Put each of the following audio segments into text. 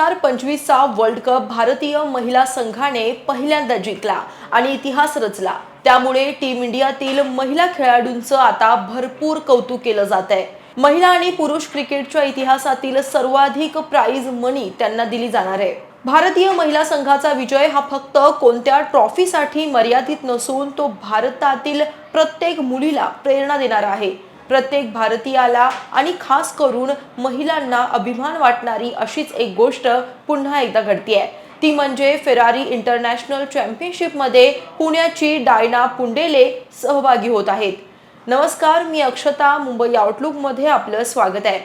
हजार पंचवीसचा world cup भारतीय महिला संघाने पहिल्यांदा जिंकला आणि इतिहास रचला. त्यामुळे टीम इंडियातील महिला खेळाडूंचं आता भरपूर कौतुक केलं जात आहे महिला आणि पुरुष क्रिकेटच्या इतिहासातील सर्वाधिक प्राईज मनी त्यांना दिली जाणार आहे. भारतीय महिला संघाचा विजय हा फक्त कोणत्या ट्रॉफीसाठी मर्यादित नसून तो भारतातील प्रत्येक मुलीला प्रेरणा देणारा आहे. प्रत्येक भारतीयाला आणि खास करून महिलांना अभिमान वाटणारी अशीच एक गोष्ट पुन्हा एकदा घडतीये. ती म्हणजे फेरारी इंटरनॅशनल चॅम्पियनशिपमध्ये पुण्याची डायना पुंडेले सहभागी होत आहेत. नमस्कार मी अक्षता मुंबई आउटलुकमध्ये आपलं स्वागत आहे.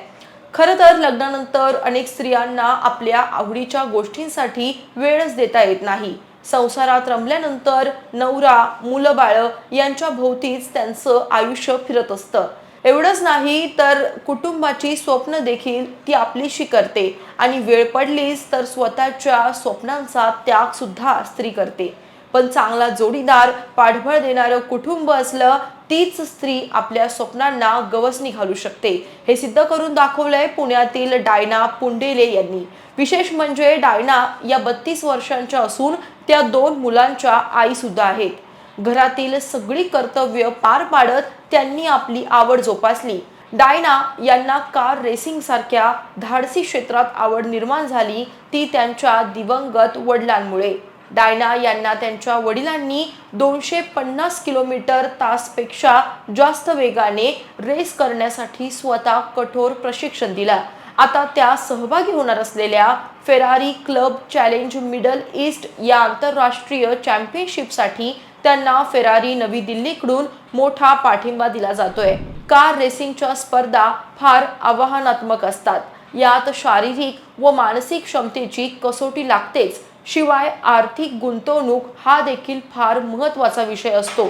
खरं तर लग्नानंतर अनेक स्त्रियांना आपल्या आवडीच्या गोष्टींसाठी वेळच देता येत नाही. संसारात रमल्यानंतर नवरा मुलं बाळं यांच्या भोवतीच त्यांचं आयुष्य फिरत असतं. एवढंच नाही तर कुटुंबाची स्वप्न देखील ती आपलीशी करते. आणि वेळ पडलीच तर स्वतःच्या स्वप्नांचा त्याग सुद्धा स्त्री करते. पण चांगला जोडीदार पाठबळ देणारं कुटुंब असलं तीच स्त्री आपल्या स्वप्नांना गवसणी घालू शकते. हे सिद्ध करून दाखवलंय पुण्यातील डायना पुंडेले यांनी. विशेष म्हणजे डायना या बत्तीस वर्षांच्या असून त्या दोन मुलांच्या आई सुद्धा आहेत. घरातील सगळी कर्तव्य पार पाडत त्यांनी आपली आवड जोपासली. डायना यांना कार रेसिंग सारख्या धाडसी क्षेत्रात आवड निर्माण झाली ती त्यांच्या दिवंगत वडिलांमुळे. डायना यांना त्यांच्या वडिलांनी दोनशे पन्नास किलोमीटर तासपेक्षा जास्त वेगाने रेस करण्यासाठी स्वतः कठोर प्रशिक्षण दिलं. आता त्या सहभागी होणार असलेल्या Ferrari club challenge Middle East या आंतरराष्ट्रीय चॅम्पियनशिपसाठी त्यांना फेरारी नवी दिल्लीकडून मोठा पाठिंबा दिला जातोय. कार रेसिंगच्या स्पर्धा फार आव्हानात्मक असतात. यात शारीरिक व मानसिक क्षमतेची कसोटी लागतेच. शिवाय आर्थिक गुंतवणूक हा देखील फार महत्त्वाचा विषय असतो.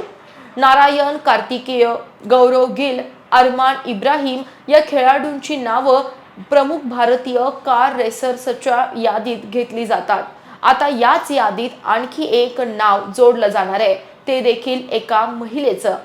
नारायण कार्तिकेय गौरव गिल अरमान इब्राहिम या खेळाडूंची नावं प्रमुख भारतीय कार रेसर्सच्या यादीत घेतली जातात. आता याच यादीत आणखी एक नाव जोडलं जाणार आहे. ते देखील एका महिलेचं.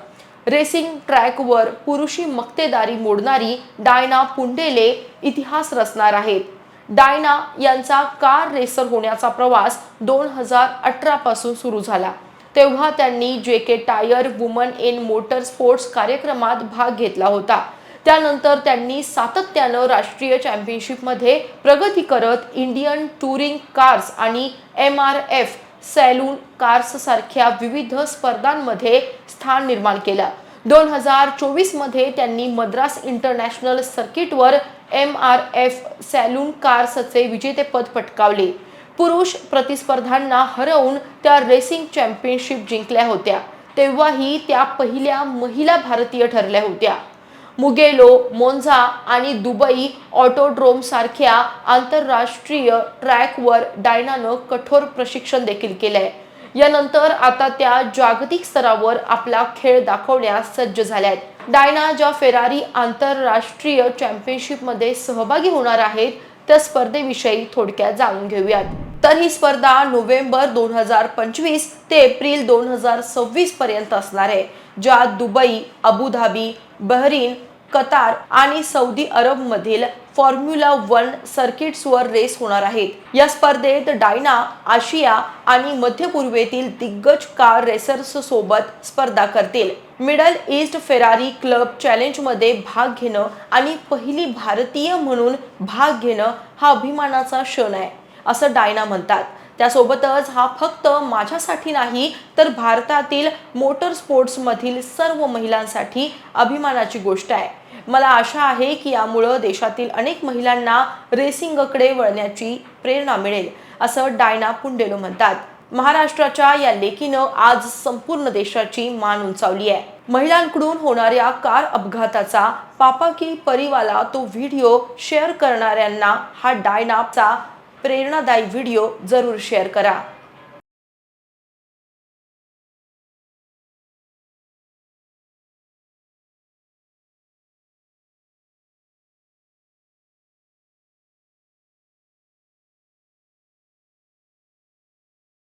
रेसिंग ट्रॅकवर पुरुषी मक्तेदारी मोडणारी डायना पुंडेले इतिहास रचणार आहेत. डायना यांचा कार रेसर होण्याचा प्रवास दोन हजार अठरापासून सुरू झाला. तेव्हा त्यांनी J K tyre woman in motor sports कार्यक्रमात भाग घेतला होता. त्यानंतर त्यांनी सातत्यानं राष्ट्रीय चॅम्पियनशिपमध्ये प्रगती करत इंडियन टुरिंग कार्स आणि एम आर एफ सॅलून कार्ससारख्या विविध स्पर्धांमध्ये स्थान निर्माण केलं. दोन हजार चोवीसमध्ये त्यांनी मद्रास इंटरनॅशनल सर्किटवर एम आर एफ सॅलून कार्सचे विजेतेपद पटकावले. पुरुष प्रतिस्पर्धांना हरवून त्या रेसिंग चॅम्पियनशिप जिंकल्या होत्या. तेव्हाही त्या पहिल्या महिला भारतीय ठरल्या होत्या. मुगेलो मोंझा आणि दुबई ऑटोड्रोम सारख्या आंतरराष्ट्रीय ट्रॅकवर डायनानं कठोर प्रशिक्षण देखील केलंय. यानंतर आता त्या जागतिक स्तरावर आपला खेळ दाखवण्यास सज्ज झाल्या आहेत डायना ज्या फेरारी आंतरराष्ट्रीय चॅम्पियनशिपमध्ये सहभागी होणार आहेत त्या स्पर्धेविषयी थोडक्यात जाणून घेऊयात. तर ही स्पर्धा नोव्हेंबर दोन हजार पंचवीस ते एप्रिल दोन हजार सव्वीस पर्यंत असणार आहे ज्यात Dubai Abu Dhabi Bahrain Qatar आणि सौदी अरबमधील फॉर्म्युला वन सर्किट्सवर रेस होणार आहेत. या स्पर्धेत डायना आशिया आणि मध्य पूर्वेतील दिग्गज कार रेसर्स सोबत स्पर्धा करतील. मिडल ईस्ट फेरारी क्लब चॅलेंजमध्ये भाग घेणं आणि पहिली भारतीय म्हणून भाग घेणं हा अभिमानाचा क्षण आहे. असं डायना म्हणतात. त्यासोबतच हा फक्त माझ्यासाठी नाही तर भारतातील मोटर स्पोर्ट्समधील सर्व महिलांसाठी अभिमानाची गोष्ट आहे. मला आशा आहे की यामुळं देशातील अनेक महिलांना रेसिंगकडे वळण्याची प्रेरणा मिळेल असं डायना पुंडेलो म्हणतात. महाराष्ट्राच्या या लेखीनं आज संपूर्ण देशाची मान उंचावली आहे. महिलांकडून होणाऱ्या कार अपघाताचा पापा की परिवाला तो व्हिडिओ शेअर करणाऱ्यांना हा डायनाचा प्रेरणादायी व्हिडिओ जरूर शेअर करा.